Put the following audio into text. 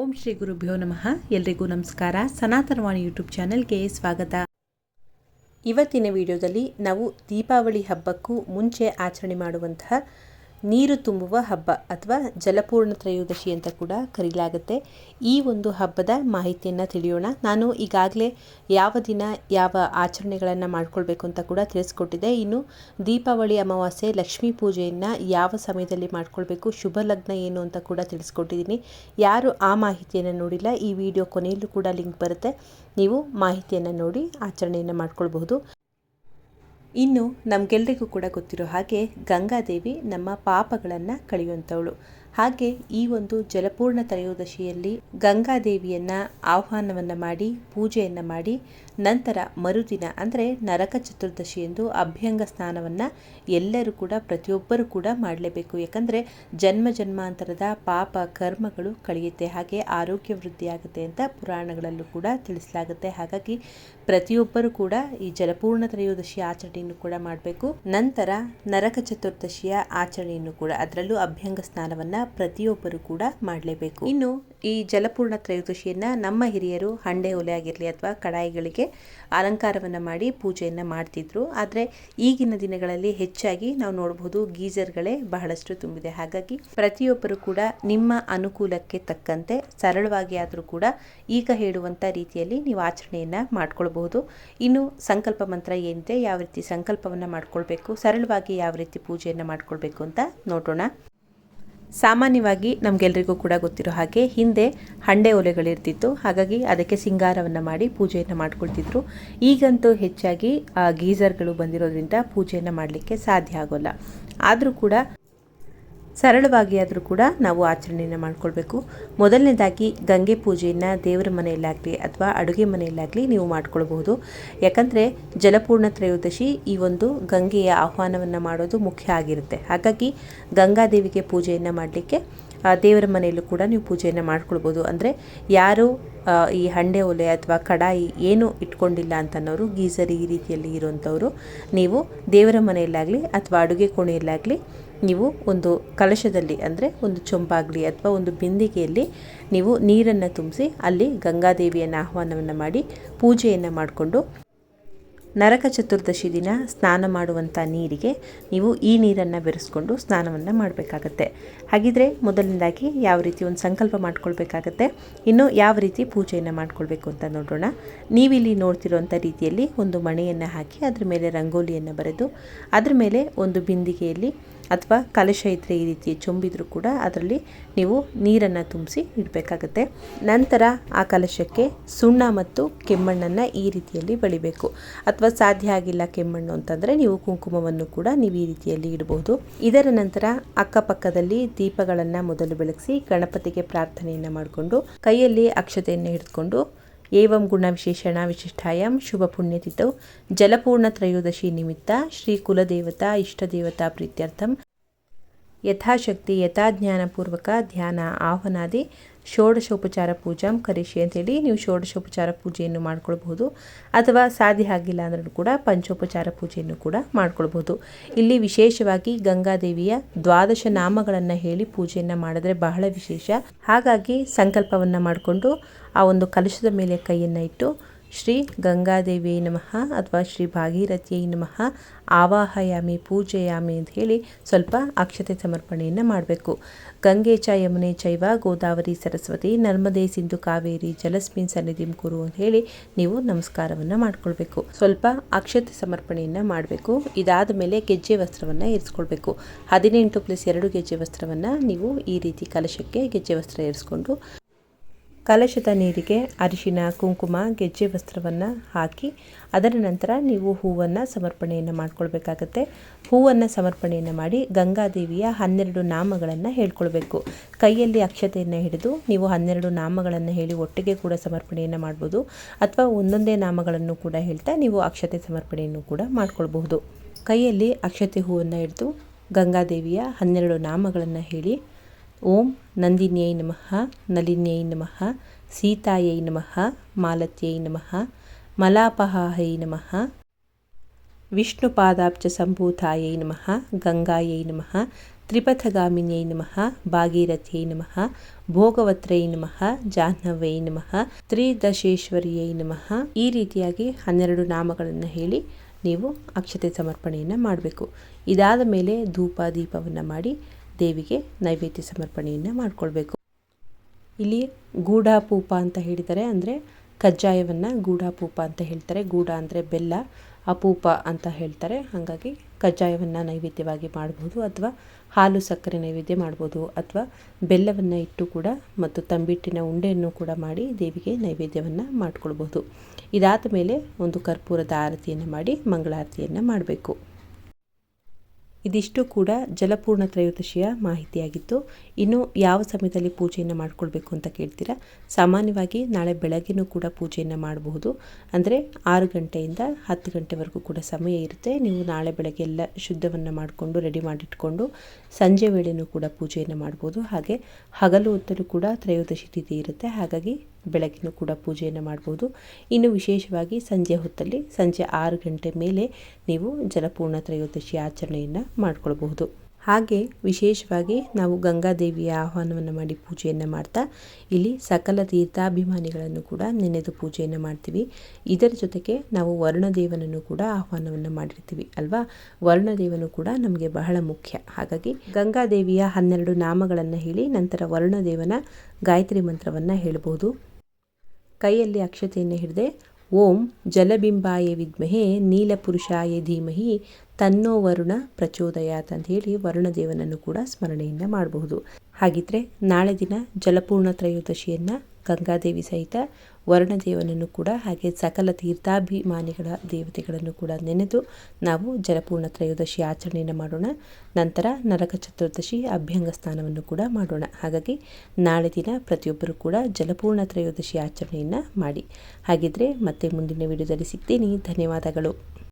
ಓಂ ಶ್ರೀ ಗುರುಭ್ಯೋ ನಮಃ. ಎಲ್ರಿಗೂ ನಮಸ್ಕಾರ. ಸನಾತನವಾಣಿ ಯೂಟ್ಯೂಬ್ ಚಾನೆಲ್ಗೆ ಸ್ವಾಗತ. ಇವತ್ತಿನ ವಿಡಿಯೋದಲ್ಲಿ ನಾವು ದೀಪಾವಳಿ ಹಬ್ಬಕ್ಕೂ ಮುಂಚೆ ಆಚರಣೆ ಮಾಡುವಂತಹ ನೀರು ತುಂಬುವ ಹಬ್ಬ ಅಥವಾ ಜಲಪೂರ್ಣ ತ್ರಯೋದಶಿ ಅಂತ ಕೂಡ ಕರೀಲಾಗುತ್ತೆ. ಈ ಒಂದು ಹಬ್ಬದ ಮಾಹಿತಿಯನ್ನು ತಿಳಿಯೋಣ. ನಾನು ಈಗಾಗಲೇ ಯಾವ ದಿನ ಯಾವ ಆಚರಣೆಗಳನ್ನು ಮಾಡ್ಕೊಳ್ಬೇಕು ಅಂತ ಕೂಡ ತಿಳಿಸ್ಕೊಟ್ಟಿದ್ದೆ. ಇನ್ನು ದೀಪಾವಳಿ ಅಮಾವಾಸ್ಯೆ, ಲಕ್ಷ್ಮೀ ಪೂಜೆಯನ್ನು ಯಾವ ಸಮಯದಲ್ಲಿ ಮಾಡ್ಕೊಳ್ಬೇಕು, ಶುಭ ಲಗ್ನ ಏನು ಅಂತ ಕೂಡ ತಿಳಿಸ್ಕೊಟ್ಟಿದ್ದೀನಿ. ಯಾರು ಆ ಮಾಹಿತಿಯನ್ನು ನೋಡಿಲ್ಲ, ಈ ವಿಡಿಯೋ ಕೊನೆಯಲ್ಲೂ ಕೂಡ ಲಿಂಕ್ ಬರುತ್ತೆ. ನೀವು ಮಾಹಿತಿಯನ್ನು ನೋಡಿ ಆಚರಣೆಯನ್ನು ಮಾಡ್ಕೊಳ್ಬಹುದು. ಇನ್ನು ನಮಗೆಲ್ರಿಗೂ ಕೂಡ ಗೊತ್ತಿರೋ ಹಾಗೆ ಗಂಗಾದೇವಿ ನಮ್ಮ ಪಾಪಗಳನ್ನು ಕಳೆಯುವಂಥವಳು ಹಾಗೆ ಈ ಒಂದು ಜಲಪೂರ್ಣ ತ್ರಯೋದಶಿಯಲ್ಲಿ ಗಂಗಾದೇವಿಯನ್ನು ಆಹ್ವಾನವನ್ನು ಮಾಡಿ, ಪೂಜೆಯನ್ನು ಮಾಡಿ, ನಂತರ ಮರುದಿನ ಅಂದರೆ ನರಕ ಚತುರ್ದಶಿ ಎಂದು ಅಭ್ಯಂಗ ಸ್ನಾನವನ್ನು ಎಲ್ಲರೂ ಕೂಡ, ಪ್ರತಿಯೊಬ್ಬರು ಕೂಡ ಮಾಡಲೇಬೇಕು. ಯಾಕಂದರೆ ಜನ್ಮ ಜನ್ಮಾಂತರದ ಪಾಪ ಕರ್ಮಗಳು ಕಳೆಯುತ್ತೆ. ಹಾಗೆ ಆರೋಗ್ಯ ವೃದ್ಧಿಯಾಗುತ್ತೆ ಅಂತ ಪುರಾಣಗಳಲ್ಲೂ ಕೂಡ ತಿಳಿಸಲಾಗುತ್ತೆ. ಹಾಗಾಗಿ ಪ್ರತಿಯೊಬ್ಬರು ಕೂಡ ಈ ಜಲಪೂರ್ಣ ತ್ರಯೋದಶಿ ಆಚರಣೆಯನ್ನು ಕೂಡ ಮಾಡಬೇಕು. ನಂತರ ನರಕ ಚತುರ್ದಶಿಯ ಆಚರಣೆಯನ್ನು ಕೂಡ, ಅದರಲ್ಲೂ ಅಭ್ಯಂಗ ಸ್ನಾನವನ್ನು ಪ್ರತಿಯೊಬ್ಬರು ಕೂಡ ಮಾಡಲೇಬೇಕು. ಇನ್ನು ಈ ಜಲಪೂರ್ಣ ತ್ರಯೋದಶಿಯನ್ನ ನಮ್ಮ ಹಿರಿಯರು ಹಂಡೆ ಒಲೆ ಆಗಿರಲಿ ಅಥವಾ ಕಡಾಯಿಗಳಿಗೆ ಅಲಂಕಾರವನ್ನು ಮಾಡಿ ಪೂಜೆಯನ್ನು ಮಾಡ್ತಿದ್ರು. ಆದರೆ ಈಗಿನ ದಿನಗಳಲ್ಲಿ ಹೆಚ್ಚಾಗಿ ನಾವು ನೋಡಬಹುದು ಗೀಜರ್ಗಳೇ ಬಹಳಷ್ಟು ತುಂಬಿದೆ. ಹಾಗಾಗಿ ಪ್ರತಿಯೊಬ್ಬರು ಕೂಡ ನಿಮ್ಮ ಅನುಕೂಲಕ್ಕೆ ತಕ್ಕಂತೆ ಸರಳವಾಗಿ ಆದರೂ ಕೂಡ ಈಗ ಹೇಳುವಂಥ ರೀತಿಯಲ್ಲಿ ನೀವು ಆಚರಣೆಯನ್ನು ಮಾಡ್ಕೊಳ್ಬಹುದು. ಇನ್ನು ಸಂಕಲ್ಪ ಮಂತ್ರ ಏನಿದೆ, ಯಾವ ರೀತಿ ಸಂಕಲ್ಪವನ್ನು ಮಾಡ್ಕೊಳ್ಬೇಕು, ಸರಳವಾಗಿ ಯಾವ ರೀತಿ ಪೂಜೆಯನ್ನು ಮಾಡ್ಕೊಳ್ಬೇಕು ಅಂತ ನೋಡೋಣ. ಸಾಮಾನ್ಯವಾಗಿ ನಮಗೆಲ್ಲರಿಗೂ ಕೂಡ ಗೊತ್ತಿರೋ ಹಾಗೆ ಹಿಂದೆ ಹಂಡೆ ಒಲೆಗಳಿರ್ತಿತ್ತು. ಹಾಗಾಗಿ ಅದಕ್ಕೆ ಸಿಂಗಾರವನ್ನು ಮಾಡಿ ಪೂಜೆಯನ್ನು ಮಾಡ್ಕೊಳ್ತಿದ್ರು. ಈಗಂತೂ ಹೆಚ್ಚಾಗಿ ಗೀಸರ್ಗಳು ಬಂದಿರೋದ್ರಿಂದ ಪೂಜೆಯನ್ನು ಮಾಡಲಿಕ್ಕೆ ಸಾಧ್ಯ ಆಗೋಲ್ಲ. ಆದರೂ ಕೂಡ ಸರಳವಾಗಿ ಆದರೂ ಕೂಡ ನಾವು ಆಚರಣೆಯನ್ನು ಮಾಡ್ಕೊಳ್ಬೇಕು. ಮೊದಲನೇದಾಗಿ ಗಂಗೆ ಪೂಜೆಯನ್ನು ದೇವರ ಮನೆಯಲ್ಲಾಗಲಿ ಅಥವಾ ಅಡುಗೆ ಮನೆಯಲ್ಲಾಗಲಿ ನೀವು ಮಾಡ್ಕೊಳ್ಬಹುದು. ಯಾಕಂದರೆ ಜಲಪೂರ್ಣ ತ್ರಯೋದಶಿ ಈ ಒಂದು ಗಂಗೆಯ ಆಹ್ವಾನವನ್ನು ಮಾಡೋದು ಮುಖ್ಯ ಆಗಿರುತ್ತೆ. ಹಾಗಾಗಿ ಗಂಗಾದೇವಿಗೆ ಪೂಜೆಯನ್ನು ಮಾಡಲಿಕ್ಕೆ ದೇವರ ಮನೆಯಲ್ಲೂ ಕೂಡ ನೀವು ಪೂಜೆಯನ್ನು ಮಾಡ್ಕೊಳ್ಬೋದು ಅಂದರೆ ಯಾರು ಈ ಹಂಡೆ ಒಲೆ ಅಥವಾ ಕಡಾಯಿ ಏನು ಇಟ್ಕೊಂಡಿಲ್ಲ ಅಂತನೋರು ಗೀಸರ್ ಈ ರೀತಿಯಲ್ಲಿ ಇರುವಂಥವರು, ನೀವು ದೇವರ ಮನೆಯಲ್ಲಾಗಲಿ ಅಥವಾ ಅಡುಗೆ ಕೋಣೆಯಲ್ಲಾಗಲಿ ನೀವು ಒಂದು ಕಲಶದಲ್ಲಿ ಅಂದರೆ ಒಂದು ಚೊಂಬಾಗಲಿ ಅಥವಾ ಒಂದು ಬಿಂದಿಗೆಯಲ್ಲಿ ನೀವು ನೀರನ್ನು ತುಂಬಿಸಿ ಅಲ್ಲಿ ಗಂಗಾದೇವಿಯನ್ನು ಆಹ್ವಾನವನ್ನು ಮಾಡಿ ಪೂಜೆಯನ್ನು ಮಾಡಿಕೊಂಡು ನರಕ ಚತುರ್ದಶಿ ದಿನ ಸ್ನಾನ ಮಾಡುವಂಥ ನೀರಿಗೆ ನೀವು ಈ ನೀರನ್ನು ಬೆರೆಸ್ಕೊಂಡು ಸ್ನಾನವನ್ನು ಮಾಡಬೇಕಾಗತ್ತೆ. ಹಾಗಿದ್ರೆ ಮೊದಲನೇದಾಗಿ ಯಾವ ರೀತಿ ಒಂದು ಸಂಕಲ್ಪ ಮಾಡ್ಕೊಳ್ಬೇಕಾಗತ್ತೆ? ಇನ್ನು ಯಾವ ರೀತಿ ಪೂಜೆಯನ್ನು ಮಾಡ್ಕೊಳ್ಬೇಕು ಅಂತ ನೋಡೋಣ. ನೀವಿಲ್ಲಿ ನೋಡ್ತಿರುವಂಥ ರೀತಿಯಲ್ಲಿ ಒಂದು ಮಣೆಯನ್ನು ಹಾಕಿ ಅದ್ರ ಮೇಲೆ ರಂಗೋಲಿಯನ್ನು ಬರೆದು ಅದರ ಮೇಲೆ ಒಂದು ಬಿಂದಿಗೆಯಲ್ಲಿ ಅಥವಾ ಕಲಶ ಇದ್ದರೆ ಈ ರೀತಿ ಚುಂಬಿದ್ರೂ ಕೂಡ ಅದರಲ್ಲಿ ನೀವು ನೀರನ್ನು ತುಂಬಿಸಿ ಇಡಬೇಕಾಗತ್ತೆ. ನಂತರ ಆ ಕಲಶಕ್ಕೆ ಸುಣ್ಣ ಮತ್ತು ಕೆಮ್ಮಣ್ಣನ್ನು ಈ ರೀತಿಯಲ್ಲಿ ಬಳಿಬೇಕು. ಅಥವಾ ಸಾಧ್ಯ ಆಗಿಲ್ಲ ಕೆಮ್ಮಣ್ಣು ಅಂತಂದರೆ ನೀವು ಕುಂಕುಮವನ್ನು ಕೂಡ ನೀವು ಈ ರೀತಿಯಲ್ಲಿ ಇಡಬಹುದು. ಇದರ ನಂತರ ಅಕ್ಕಪಕ್ಕದಲ್ಲಿ ದೀಪಗಳನ್ನು ಮೊದಲು ಬೆಳಗಿಸಿ ಗಣಪತಿಗೆ ಪ್ರಾರ್ಥನೆಯನ್ನು ಮಾಡಿಕೊಂಡು ಕೈಯಲ್ಲಿ ಅಕ್ಷತೆಯನ್ನು ಹಿಡಿದುಕೊಂಡು ಏವಂ ಗುಣ ವಿಶೇಷಣ ವಿಶಿಷ್ಟಾಯಂ ಶುಭ ಪುಣ್ಯತಿಥೌ ಜಲಪೂರ್ಣ ತ್ರಯೋದಶಿ ನಿಮಿತ್ತ ಶ್ರೀ ಕುಲದೇವತಾ ಇಷ್ಟದೇವತಾ ಪ್ರೀತ್ಯರ್ಥಂ ಯಥಾಶಕ್ತಿ, ಯಥಾಜ್ಞಾನಪೂರ್ವಕ ಧ್ಯಾನ, ಆಹ್ವಾನಾದಿ, ಷೋಡಶೋಪಚಾರ ಪೂಜಾಂ ಕರಿಷಿ ಅಂತೇಳಿ ನೀವು ಷೋಡಶೋಪಚಾರ ಪೂಜೆಯನ್ನು ಮಾಡ್ಕೊಳ್ಬಹುದು. ಅಥವಾ ಸಾಧ್ಯ ಆಗಿಲ್ಲ ಅಂದ್ರೂ ಕೂಡ ಪಂಚೋಪಚಾರ ಪೂಜೆಯನ್ನು ಕೂಡ ಮಾಡ್ಕೊಳ್ಬಹುದು. ಇಲ್ಲಿ ವಿಶೇಷವಾಗಿ ಗಂಗಾದೇವಿಯ ದ್ವಾದಶ ನಾಮಗಳನ್ನು ಹೇಳಿ ಪೂಜೆಯನ್ನು ಮಾಡಿದ್ರೆ ಬಹಳ ವಿಶೇಷ. ಹಾಗಾಗಿ ಸಂಕಲ್ಪವನ್ನು ಮಾಡಿಕೊಂಡು ಆ ಒಂದು ಕಲಶದ ಮೇಲೆ ಕೈಯನ್ನು ಇಟ್ಟು ಶ್ರೀ ಗಂಗಾದೇವಿಯೇ ನಮಃ ಅಥವಾ ಶ್ರೀ ಭಾಗೀರಥಿಯೈ ನಮಃ. ಆವಾಹಯಾಮಿ, ಪೂಜೆಯಾಮಿ ಅಂತ ಹೇಳಿ ಸ್ವಲ್ಪ ಅಕ್ಷತೆ ಸಮರ್ಪಣೆಯನ್ನು ಮಾಡಬೇಕು. ಗಂಗೆ ಚ ಯಮುನೆ ಚೈವ ಗೋದಾವರಿ ಸರಸ್ವತಿ ನರ್ಮದೆ ಸಿಂಧು ಕಾವೇರಿ ಜಲಸ್ಮಿನ್ ಸನ್ನಿಧಿಂ ಕುರು ಅಂತ ಹೇಳಿ ನೀವು ನಮಸ್ಕಾರವನ್ನು ಮಾಡಿಕೊಳ್ಬೇಕು. ಸ್ವಲ್ಪ ಅಕ್ಷತೆ ಸಮರ್ಪಣೆಯನ್ನು ಮಾಡಬೇಕು. ಇದಾದ ಮೇಲೆ ಗೆಜ್ಜೆ ವಸ್ತ್ರವನ್ನು ಇರಿಸ್ಕೊಳ್ಬೇಕು. ಹದಿನೆಂಟು ಪ್ಲಸ್ ಎರಡು ಗೆಜ್ಜೆ ವಸ್ತ್ರವನ್ನು ನೀವು ಈ ರೀತಿ ಕಲಶಕ್ಕೆ ಗೆಜ್ಜೆ ವಸ್ತ್ರ ಇರಿಸ್ಕೊಂಡು ಕಲಶದ ನೀರಿಗೆ ಅರಿಶಿನ, ಕುಂಕುಮ, ಗೆಜ್ಜೆ ವಸ್ತ್ರವನ್ನು ಹಾಕಿ, ಅದರ ನಂತರ ನೀವು ಹೂವನ್ನು ಸಮರ್ಪಣೆಯನ್ನು ಮಾಡ್ಕೊಳ್ಬೇಕಾಗತ್ತೆ. ಹೂವನ್ನು ಸಮರ್ಪಣೆಯನ್ನು ಮಾಡಿ ಗಂಗಾದೇವಿಯ ಹನ್ನೆರಡು ನಾಮಗಳನ್ನು ಹೇಳ್ಕೊಳ್ಬೇಕು. ಕೈಯಲ್ಲಿ ಅಕ್ಷತೆಯನ್ನು ಹಿಡಿದು ನೀವು ಹನ್ನೆರಡು ನಾಮಗಳನ್ನು ಹೇಳಿ ಒಟ್ಟಿಗೆ ಕೂಡ ಸಮರ್ಪಣೆಯನ್ನು ಮಾಡ್ಬೋದು. ಅಥವಾ ಒಂದೊಂದೇ ನಾಮಗಳನ್ನು ಕೂಡ ಹೇಳ್ತಾ ನೀವು ಅಕ್ಷತೆ ಸಮರ್ಪಣೆಯನ್ನು ಕೂಡ ಮಾಡ್ಕೊಳ್ಬಹುದು. ಕೈಯಲ್ಲಿ ಅಕ್ಷತೆ ಹೂವನ್ನು ಹಿಡಿದು ಗಂಗಾದೇವಿಯ ಹನ್ನೆರಡು ನಾಮಗಳನ್ನು ಹೇಳಿ ಓಂ ನಂದಿನ್ಯೈ ನಮಃ, ನಲಿನ್ಯೈ ನಮಃ, ಸೀತಾಯೈ ನಮಃ, ಮಾಲತ್ಯೈ ನಮಃ, ಮಲಾಪಹಾಹೈ ನಮಃ, ವಿಷ್ಣುಪಾದಾಬ್ಜ ಸಂಭೂತಾಯೈ ನಮಃ, ಗಂಗಾಯೈ ನಮಃ, ತ್ರಿಪಥಗಾಮಿನ್ಯೈ ನಮಃ ಭಾಗೀರಥ್ಯೈ ನಮಃ, ಭೋಗವತ್ರೈ ನಮಃ, ಜಾಹ್ನವೈ ನಮಃ, ತ್ರಿದಶೇಶ್ವರಿಯೈ ನಮಃ. ಈ ರೀತಿಯಾಗಿ ಹನ್ನೆರಡು ನಾಮಗಳನ್ನು ಹೇಳಿ ನೀವು ಅಕ್ಷತೆ ಸಮರ್ಪಣೆಯನ್ನು ಮಾಡಬೇಕು. ಇದಾದ ಮೇಲೆ ಧೂಪ ದೀಪವನ್ನು ಮಾಡಿ ದೇವಿಗೆ ನೈವೇದ್ಯ ಸಮರ್ಪಣೆಯನ್ನು ಮಾಡಿಕೊಳ್ಬೇಕು. ಇಲ್ಲಿ ಗೂಢಾಪೂಪ ಅಂತ ಹೇಳಿದರೆ ಅಂದರೆ ಕಜ್ಜಾಯವನ್ನು ಗೂಢಾಪೂಪ ಅಂತ ಹೇಳ್ತಾರೆ. ಗೂಢ ಅಂದರೆ ಬೆಲ್ಲ, ಅಪೂಪ ಅಂತ ಹೇಳ್ತಾರೆ. ಹಾಗಾಗಿ ಕಜ್ಜಾಯವನ್ನು ನೈವೇದ್ಯವಾಗಿ ಮಾಡ್ಬೋದು ಅಥವಾ ಹಾಲು ಸಕ್ಕರೆ ನೈವೇದ್ಯ ಮಾಡ್ಬೋದು ಅಥವಾ ಬೆಲ್ಲವನ್ನು ಇಟ್ಟು ಕೂಡ ಮತ್ತು ತಂಬಿಟ್ಟಿನ ಉಂಡೆಯನ್ನು ಕೂಡ ಮಾಡಿ ದೇವಿಗೆ ನೈವೇದ್ಯವನ್ನು ಮಾಡಿಕೊಳ್ಬೋದು. ಇದಾದ ಮೇಲೆ ಒಂದು ಕರ್ಪೂರದ ಆರತಿಯನ್ನು ಮಾಡಿ ಮಂಗಳಾರತಿಯನ್ನು ಮಾಡಬೇಕು. ಇದಿಷ್ಟು ಕೂಡ ಜಲಪೂರ್ಣ ತ್ರಯೋದಶಿಯ ಮಾಹಿತಿಯಾಗಿತ್ತು. ಇನ್ನು ಯಾವ ಸಮಯದಲ್ಲಿ ಪೂಜೆಯನ್ನು ಮಾಡಿಕೊಳ್ಬೇಕು ಅಂತ ಕೇಳ್ತೀರಾ? ಸಾಮಾನ್ಯವಾಗಿ ನಾಳೆ ಬೆಳಗ್ಗೆನೂ ಕೂಡ ಪೂಜೆಯನ್ನು ಮಾಡಬಹುದು. ಅಂದರೆ ಆರು ಗಂಟೆಯಿಂದ ಹತ್ತು ಗಂಟೆವರೆಗೂ ಕೂಡ ಸಮಯ ಇರುತ್ತೆ. ನೀವು ನಾಳೆ ಬೆಳಗ್ಗೆ ಎಲ್ಲ ಶುದ್ಧವನ್ನು ಮಾಡಿಕೊಂಡು ರೆಡಿ ಮಾಡಿಟ್ಕೊಂಡು ಸಂಜೆ ವೇಳೆಯೂ ಕೂಡ ಪೂಜೆಯನ್ನು ಮಾಡ್ಬೋದು. ಹಾಗೆ ಹಗಲು ಹೊತ್ತಲು ಕೂಡ ತ್ರಯೋದಶಿ ತಿಥಿ ಇರುತ್ತೆ. ಹಾಗಾಗಿ ಬೆಳಗ್ಗೆನೂ ಕೂಡ ಪೂಜೆಯನ್ನು ಮಾಡ್ಬೋದು. ಇನ್ನು ವಿಶೇಷವಾಗಿ ಸಂಜೆ ಹೊತ್ತಲ್ಲಿ ಸಂಜೆ ಆರು ಗಂಟೆ ಮೇಲೆ ನೀವು ಜಲಪೂರ್ಣ ತ್ರಯೋದಶಿ ಆಚರಣೆಯನ್ನು ಮಾಡಿಕೊಳ್ಬಹುದು. ಹಾಗೆ ವಿಶೇಷವಾಗಿ ನಾವು ಗಂಗಾದೇವಿಯ ಆಹ್ವಾನವನ್ನು ಮಾಡಿ ಪೂಜೆಯನ್ನು ಮಾಡ್ತಾ, ಇಲ್ಲಿ ಸಕಲ ತೀರ್ಥಾಭಿಮಾನಿಗಳನ್ನು ಕೂಡ ನೆನೆದು ಪೂಜೆಯನ್ನು ಮಾಡ್ತೀವಿ. ಇದರ ಜೊತೆಗೆ ನಾವು ವರ್ಣದೇವನನ್ನು ಕೂಡ ಆಹ್ವಾನವನ್ನು ಮಾಡಿರ್ತೀವಿ ಅಲ್ವಾ? ವರ್ಣದೇವನು ಕೂಡ ನಮಗೆ ಬಹಳ ಮುಖ್ಯ. ಹಾಗಾಗಿ ಗಂಗಾದೇವಿಯ ಹನ್ನೆರಡು ನಾಮಗಳನ್ನು ಹೇಳಿ ನಂತರ ವರ್ಣದೇವನ ಗಾಯತ್ರಿ ಮಂತ್ರವನ್ನು ಹೇಳಬಹುದು ಕೈಯಲ್ಲಿ ಅಕ್ಷತೆಯನ್ನು ಹಿಡಿದೆ, ಓಂ ಜಲಬಿಂಬಾಯ ವಿದ್ಮಹೆ ನೀಲಪುರುಷಾಯ ಧೀಮಹಿ ತನ್ನೋ ವರುಣ ಪ್ರಚೋದಯಾತ್ ಅಂತ ಹೇಳಿ ವರುಣದೇವನನ್ನು ಕೂಡ ಸ್ಮರಣೆಯಿಂದ ಮಾಡಬಹುದು. ಹಾಗಿದ್ರೆ ನಾಳೆ ದಿನ ಜಲಪೂರ್ಣ ತ್ರಯೋದಶಿಯನ್ನು ಗಂಗಾದೇವಿ ಸಹಿತ ವರುಣದೇವನನ್ನು ಕೂಡ ಹಾಗೆ ಸಕಲ ತೀರ್ಥಾಭಿಮಾನಿಗಳ ದೇವತೆಗಳನ್ನು ಕೂಡ ನೆನೆದು ನಾವು ಜಲಪೂರ್ಣ ತ್ರಯೋದಶಿ ಆಚರಣೆಯನ್ನು ಮಾಡೋಣ. ನಂತರ ನರಕ ಚತುರ್ದಶಿ ಅಭ್ಯಂಗ ಸ್ನಾನವನ್ನು ಕೂಡ ಮಾಡೋಣ. ಹಾಗಾಗಿ ನಾಳೆ ದಿನ ಪ್ರತಿಯೊಬ್ಬರು ಕೂಡ ಜಲಪೂರ್ಣ ತ್ರಯೋದಶಿ ಆಚರಣೆಯನ್ನು ಮಾಡಿ. ಹಾಗಿದ್ರೆ ಮತ್ತೆ ಮುಂದಿನ ವಿಡಿಯೋದಲ್ಲಿ ಸಿಗ್ತೀನಿ. ಧನ್ಯವಾದಗಳು.